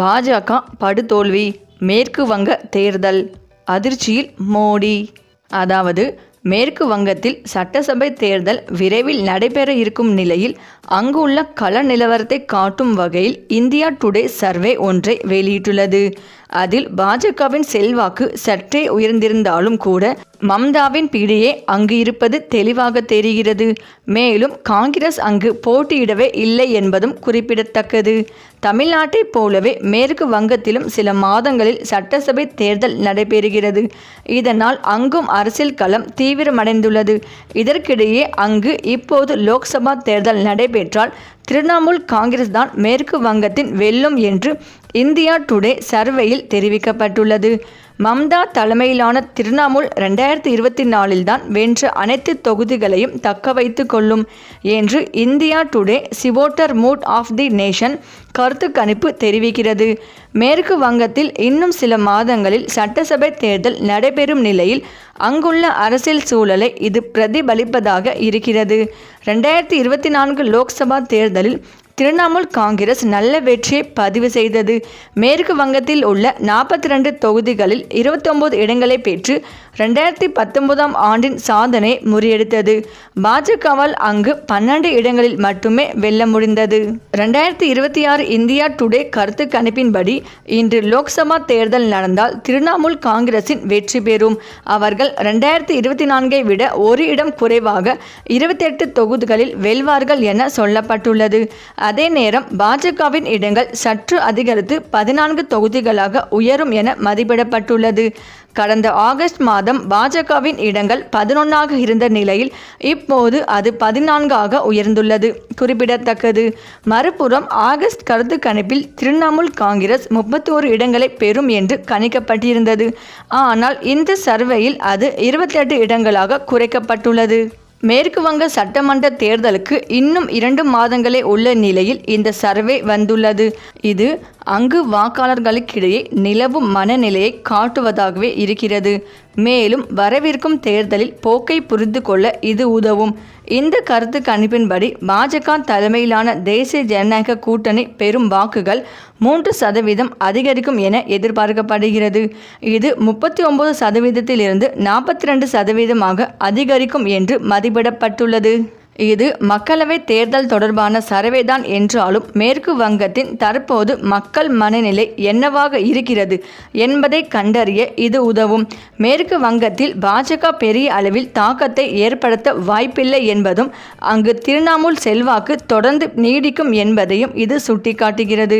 பாஜக படுதோல்வி மேற்கு வங்க தேர்தல் அதிர்ச்சியில் மோடி. அதாவது மேற்கு வங்கத்தில் சட்டசபை தேர்தல் விரைவில் நடைபெற இருக்கும் நிலையில் அங்குள்ள கள நிலவரத்தை காட்டும் வகையில் இந்தியா டுடே சர்வே ஒன்றை வெளியிட்டுள்ளது. அதில் பாஜகவின் செல்வாக்கு சற்றே உயர்ந்திருந்தாலும் கூட மம்தாவின் பிடியே அங்கு இருப்பது தெளிவாக தெரிகிறது. மேலும் காங்கிரஸ் அங்கு போட்டியிடவே இல்லை என்பதும் குறிப்பிடத்தக்கது. தமிழ்நாட்டைப் போலவே மேற்கு வங்கத்திலும் சில மாதங்களில் சட்டசபை தேர்தல் நடைபெறுகிறது. இதனால் அங்கும் அரசியல் களம் தீவிரமடைந்துள்ளது. இதற்கிடையே அங்கு இப்போது லோக்சபா தேர்தல் நடைபெற்றால் திரிணாமுல் காங்கிரஸ் தான் மேற்கு வங்கத்தின் வெல்லும் என்று இந்தியா டுடே சர்வேயில் தெரிவிக்கப்பட்டுள்ளது. மம்தா தலைமையிலான திரிணாமுல் ரெண்டாயிரத்தி இருபத்தி நாலில் தான் வென்ற அனைத்து தொகுதிகளையும் தக்க வைத்து கொள்ளும் என்று India Today CVoter mood of the nation கருத்து கணிப்பு தெரிவிக்கிறது. மேற்கு வங்கத்தில் இன்னும் சில மாதங்களில் சட்டசபை தேர்தல் நடைபெறும் நிலையில் அங்குள்ள அரசியல் சூழலை இது பிரதிபலிப்பதாக இருக்கிறது. ரெண்டாயிரத்தி இருபத்தி நான்கு லோக்சபா தேர்தலில் திரிணாமுல் காங்கிரஸ் நல்ல வெற்றியை பதிவு செய்தது. மேற்கு வங்கத்தில் உள்ள நாற்பத்தி ரெண்டு தொகுதிகளில் இருபத்தொம்போது இடங்களை பெற்று ரெண்டாயிரத்தி பத்தொன்பதாம் ஆண்டின் சாதனை முறியடித்தது. பாஜகவால் அங்கு பன்னெண்டு இடங்களில் மட்டுமே வெல்ல முடிந்தது. ரெண்டாயிரத்தி இருபத்தி ஆறு இந்தியா டுடே கருத்து கணிப்பின்படி இன்று லோக்சபா தேர்தல் நடந்தால் திரிணாமுல் காங்கிரசின் வெற்றி பெறும். அவர்கள் ரெண்டாயிரத்தி இருபத்தி நான்கை விட ஒரு இடம் குறைவாக இருபத்தெட்டு தொகுதிகளில் வெல்வார்கள் என சொல்லப்பட்டுள்ளது. அதே நேரம் பாஜகவின் இடங்கள் சற்று அதிகரித்து பதினான்கு தொகுதிகளாக உயரும் என மதிப்பிடப்பட்டுள்ளது. கடந்த ஆகஸ்ட் மாதம் பாஜகவின் இடங்கள் பதினொன்றாக இருந்த நிலையில் இப்போது அது பதினான்காக உயர்ந்துள்ளது. குறிப்பிடத்தக்கது. மறுபுறம் ஆகஸ்ட் கருத்து கணிப்பில் திரிணாமுல் காங்கிரஸ் முப்பத்தோரு இடங்களை பெறும் என்று கணிக்கப்பட்டிருந்தது. ஆனால் இந்த சர்வேயில் அது இருபத்தெட்டு இடங்களாக குறைக்கப்பட்டுள்ளது. மேற்கு வங்க சட்டமன்ற தேர்தலுக்கு இன்னும் இரண்டு மாதங்களே உள்ள நிலையில் இந்த சர்வே வந்துள்ளது. இது அங்கு வாக்காளர்களுக்கிடையே நிலவும் மனநிலையை காட்டுவதாகவே இருக்கிறது. மேலும் வரவிருக்கும் தேர்தலில் போக்கை புரிந்து கொள்ள இது உதவும். இந்த கருத்து கணிப்பின்படி பாஜக தலைமையிலான தேசிய ஜனநாயக கூட்டணி பெறும் வாக்குகள் மூன்று சதவீதம் அதிகரிக்கும் என எதிர்பார்க்கப்படுகிறது. இது முப்பத்தி ஒன்பது சதவீதத்திலிருந்து நாற்பத்தி ரெண்டு சதவீதமாக அதிகரிக்கும் என்று மதிப்பிடப்பட்டுள்ளது. இது மக்களவை தேர்தல் தொடர்பான சர்வேதான் என்றாலும் மேற்கு வங்கத்தின் தற்போது மக்கள் மனநிலை என்னவாக இருக்கிறது என்பதை கண்டறிய இது உதவும். மேற்கு வங்கத்தில் பாஜக பெரிய அளவில் தாக்கத்தை ஏற்படுத்த வாய்ப்பில்லை என்பதும் அங்கு திரிணாமுல் செல்வாக்கு தொடர்ந்து நீடிக்கும் என்பதையும் இது சுட்டிக்காட்டுகிறது.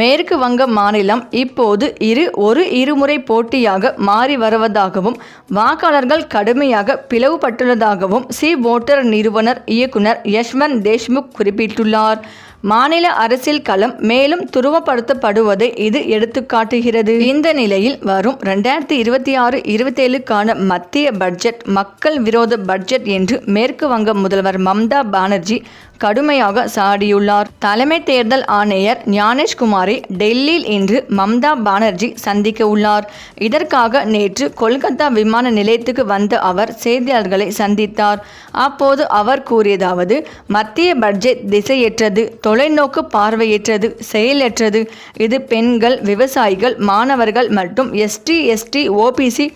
மேற்கு வங்க மாநிலம் இப்போது இரு ஒரு இருமுறை போட்டியாக மாறி வருவதாகவும் வாக்காளர்கள் கடுமையாக பிளவுபட்டுள்ளதாகவும் சி ஓட்டர் நிறுவனர் இயக்குனர் யஷ்வந்த் தேஷ்முக் குறிப்பிட்டுள்ளார். மாநில அரசியல் களம் மேலும் துருவப்படுத்தப்படுவதை இது எடுத்துக்காட்டுகிறது. இந்த நிலையில் வரும் ரெண்டாயிரத்தி இருபத்தி ஆறு இருபத்தேழுக்கான மத்திய பட்ஜெட் மக்கள் விரோத பட்ஜெட் என்று மேற்கு வங்க முதல்வர் மம்தா பானர்ஜி கடுமையாக சாடியுள்ளார். தலைமை தேர்தல் ஆணையர் ஞானேஷ்குமாரை டெல்லியில் இன்று மம்தா பானர்ஜி சந்திக்க உள்ளார். இதற்காக நேற்று கொல்கத்தா விமான நிலையத்துக்கு வந்த அவர் செய்தியாளர்களை சந்தித்தார். அப்போது அவர் கூறியதாவது மத்திய பட்ஜெட் திசையற்றது. தொலைநோக்கு பார்வையற்றது செயலற்றது. இது பெண்கள் விவசாயிகள் மாணவர்கள் மற்றும் எஸ்டி எஸ்டி ஓபிசி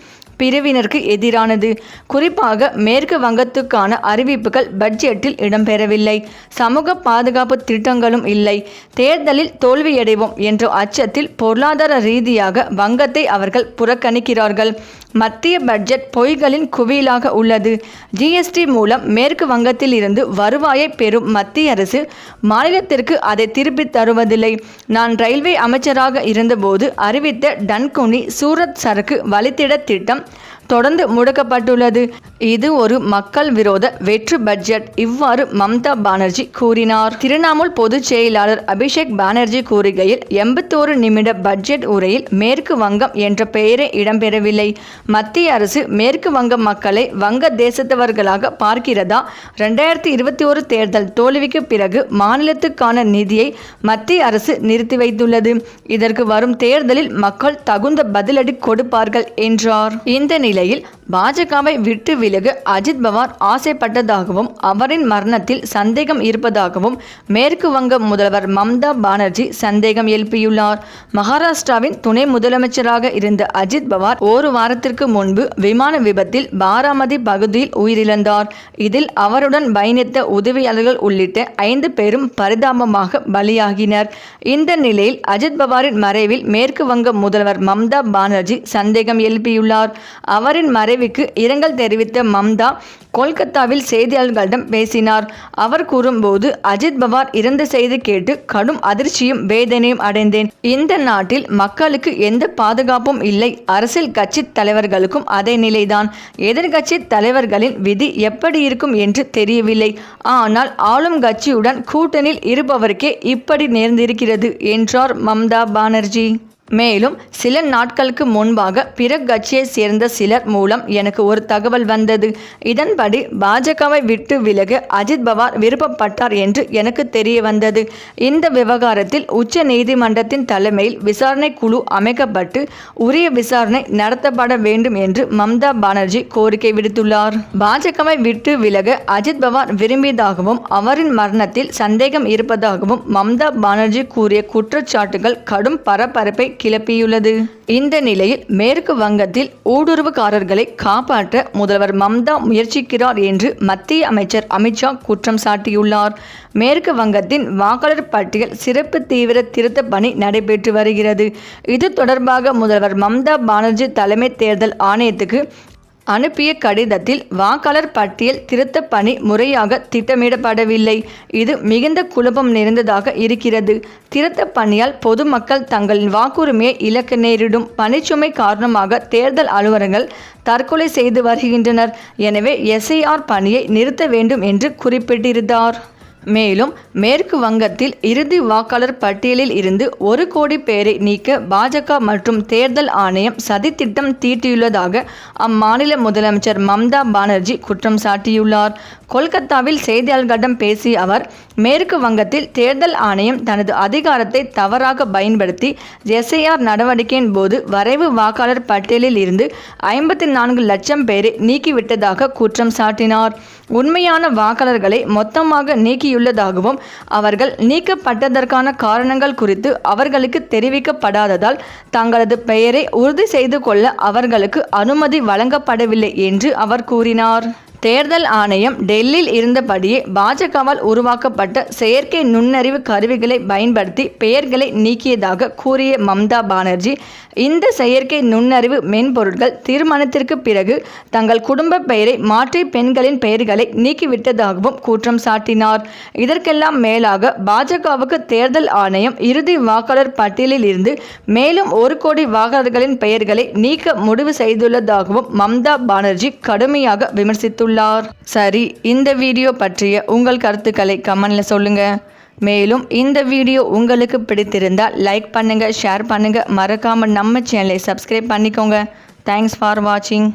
பிரிவினருக்கு எதிரானது. குறிப்பாக மேற்கு வங்கத்துக்கான அறிவிப்புகள் பட்ஜெட்டில் இடம்பெறவில்லை. சமூக பாதுகாப்பு திட்டங்களும் இல்லை. தேர்தலில் தோல்வியடைவோம் என்ற அச்சத்தில் பொருளாதார ரீதியாக வங்கத்தை அவர்கள் புறக்கணிக்கிறார்கள். மத்திய பட்ஜெட் பொய்களின் குவியலாக உள்ளது. ஜிஎஸ்டி மூலம் மேற்கு வங்கத்தில் இருந்து வருவாயை பெறும் மத்திய அரசு மாநிலத்திற்கு அதை திருப்பித் தருவதில்லை. நான் ரயில்வே அமைச்சராக இருந்தபோது அறிவித்த டன்குனி சூரத் சரக்கு வழித்திட திட்டம் தொடர்ந்து முடக்கப்பட்டுள்ளது. இது ஒரு மக்கள் விரோத வெற்று பட்ஜெட் இவ்வாறு மம்தா பானர்ஜி கூறினார். திரிணாமுல் பொதுச் செயலாளர் அபிஷேக் பானர்ஜி கூறுகையில் எண்பத்தோரு நிமிட பட்ஜெட் உரையில் மேற்கு வங்கம் என்ற பெயரே இடம்பெறவில்லை. மத்திய அரசு மேற்கு வங்க மக்களை வங்க தேசத்தவர்களாக பார்க்கிறதா? ரெண்டாயிரத்தி இருபத்தி ஒரு தேர்தல் தோல்விக்கு பிறகு மாநிலத்துக்கான நிதியை மத்திய அரசு நிறுத்தி வைத்துள்ளது. இதற்கு வரும் தேர்தலில் மக்கள் தகுந்த பதிலடி கொடுப்பார்கள் என்றார். இந்த நிலை நிலையில் பாஜகவை விட்டு விலக அஜித் பவார் ஆசைப்பட்டதாகவும் அவரின் மரணத்தில் சந்தேகம் இருப்பதாகவும் மேற்கு வங்க முதல்வர் மம்தா பானர்ஜி சந்தேகம் எழுப்பியுள்ளார். மகாராஷ்டிராவின் துணை முதலமைச்சராக இருந்த அஜித் பவார் ஒரு வாரத்திற்கு முன்பு விமான விபத்தில் பாராமதி பகுதியில் உயிரிழந்தார். இதில் அவருடன் பயணித்த உதவியாளர்கள் உள்ளிட்ட ஐந்து பேரும் பரிதாபமாக பலியாகினர். இந்த நிலையில் அஜித் பவாரின் மறைவில் மேற்கு வங்க முதல்வர் மம்தா பானர்ஜி சந்தேகம் எழுப்பியுள்ளார். அவர் அவரின் மறைவுக்கு இரங்கல் தெரிவித்த மம்தா கொல்கத்தாவில் செய்தியாளர்களிடம் பேசினார். அவர் கூறும்போது அஜித் பவார் இறந்த செய்தி கேட்டு கடும் அதிர்ச்சியும் வேதனையும் அடைந்தேன். இந்த நாட்டில் மக்களுக்கு எந்த பாதுகாப்பும் இல்லை. அரசியல் கட்சி தலைவர்களுக்கும் அதே நிலைதான். எதிர்கட்சி தலைவர்களின் விதி எப்படி இருக்கும் என்று தெரியவில்லை. ஆனால் ஆளும் கட்சியுடன் கூட்டணியில் இருப்பவருக்கே இப்படி நேர்ந்திருக்கிறது என்றார் மம்தா பானர்ஜி. மேலும் சில நாட்களுக்கு முன்பாக பிற கட்சியைச் சேர்ந்த சிலர் மூலம் எனக்கு ஒரு தகவல் வந்தது. இதன்படி பாஜகவை விட்டு விலக அஜித் பவார் விருப்பப்பட்டார் என்று எனக்கு தெரிய வந்தது. இந்த விவகாரத்தில் உச்ச நீதிமன்றத்தின் தலைமையில் விசாரணை குழு அமைக்கப்பட்டு உரிய விசாரணை நடத்தப்பட வேண்டும் என்று மம்தா பானர்ஜி கோரிக்கை விடுத்துள்ளார். பாஜகவை விட்டு விலக அஜித் பவார் விரும்பியதாகவும் அவரின் மரணத்தில் சந்தேகம் இருப்பதாகவும் மம்தா பானர்ஜி கூறிய குற்றச்சாட்டுகள் கடும் பரபரப்பை கிளப்பியுள்ளது. இந்த நிலையில் மேற்கு வங்கத்தில் ஊடுருவுக்காரர்களை காப்பாற்ற முதல்வர் மம்தா முயற்சிக்கிறார் என்று மத்திய அமைச்சர் அமித்ஷா குற்றம் சாட்டியுள்ளார். மேற்கு வங்கத்தின் வாக்காளர் பட்டியல் சிறப்பு தீவிர திருத்த பணி நடைபெற்று வருகிறது. இது தொடர்பாக முதல்வர் மம்தா பானர்ஜி தலைமை தேர்தல் ஆணையத்துக்கு அனுப்பிய கடிதத்தில் வாக்காளர் பட்டியல் திருத்த பணி முறையாக திட்டமிடப்படவில்லை. இது மிகுந்த குழப்பம் நிறைந்ததாக இருக்கிறது. திருத்த பணியால் பொதுமக்கள் தங்களின் வாக்குரிமையை இழக்க நேரிடும். பணிச்சுமை காரணமாக தேர்தல் அலுவலர்கள் தற்கொலை செய்து வருகின்றனர். எனவே எஸ்ஐஆர் பணியை நிறுத்த வேண்டும் என்று குறிப்பிட்டிருந்தார். மேலும் மேற்கு வங்கத்தில் இறுதி வாக்காளர் பட்டியலில் இருந்து ஒரு கோடி பேரை நீக்க பாஜக மற்றும் தேர்தல் ஆணையம் சதித்திட்டம் தீட்டியுள்ளதாக அம்மாநில முதலமைச்சர் மம்தா பானர்ஜி குற்றம் சாட்டியுள்ளார். கொல்கத்தாவில் செய்தியாளர்களிடம் பேசிய அவர் மேற்கு வங்கத்தில் தேர்தல் ஆணையம் தனது அதிகாரத்தை தவறாக பயன்படுத்தி எஸ்ஐஆர் நடவடிக்கையின் போது வரைவு வாக்காளர் பட்டியலில் இருந்து ஐம்பத்தி நான்கு லட்சம் பேரை நீக்கிவிட்டதாக குற்றம் சாட்டினார். உண்மையான வாக்காளர்களை மொத்தமாக நீக்கி நீக்கியுள்ளதாகவும் அவர்கள் நீக்கப்பட்டதற்கான காரணங்கள் குறித்து அவர்களுக்கு தெரிவிக்கப்படாததால் தங்களது பெயரை உறுதி செய்து கொள்ள அவர்களுக்கு அனுமதி வழங்கப்படவில்லை என்று அவர் கூறினார். தேர்தல் ஆணையம் டெல்லியில் இருந்தபடியே பாஜகவால் உருவாக்கப்பட்ட செயற்கை நுண்ணறிவு கருவிகளை பயன்படுத்தி பெயர்களை நீக்கியதாக கூறிய மம்தா பானர்ஜி இந்த செயற்கை நுண்ணறிவு மென்பொருட்கள் தீர்மானத்திற்கு பிறகு தங்கள் குடும்ப பெயரை மாற்றி பெண்களின் பெயர்களை நீக்கிவிட்டதாகவும் குற்றம் சாட்டினார். இதற்கெல்லாம் மேலாக பாஜகவுக்கு தேர்தல் ஆணையம் இறுதி வாக்காளர் பட்டியலில் இருந்து மேலும் ஒரு கோடி வாக்காளர்களின் பெயர்களை நீக்க முடிவு செய்துள்ளதாகவும் மம்தா பானர்ஜி கடுமையாக விமர்சித்துள்ளார். உள்ளார். சரி இந்த வீடியோ பற்றிய உங்கள் கருத்துக்களை கமெண்ட்ல சொல்லுங்க. மேலும் இந்த வீடியோ உங்களுக்கு பிடித்திருந்தால் லைக் பண்ணுங்க ஷேர் பண்ணுங்க. மறக்காம நம்ம சேனலை சப்ஸ்கிரைப் பண்ணிக்கோங்க. தேங்க்ஸ் ஃபார் வாட்சிங்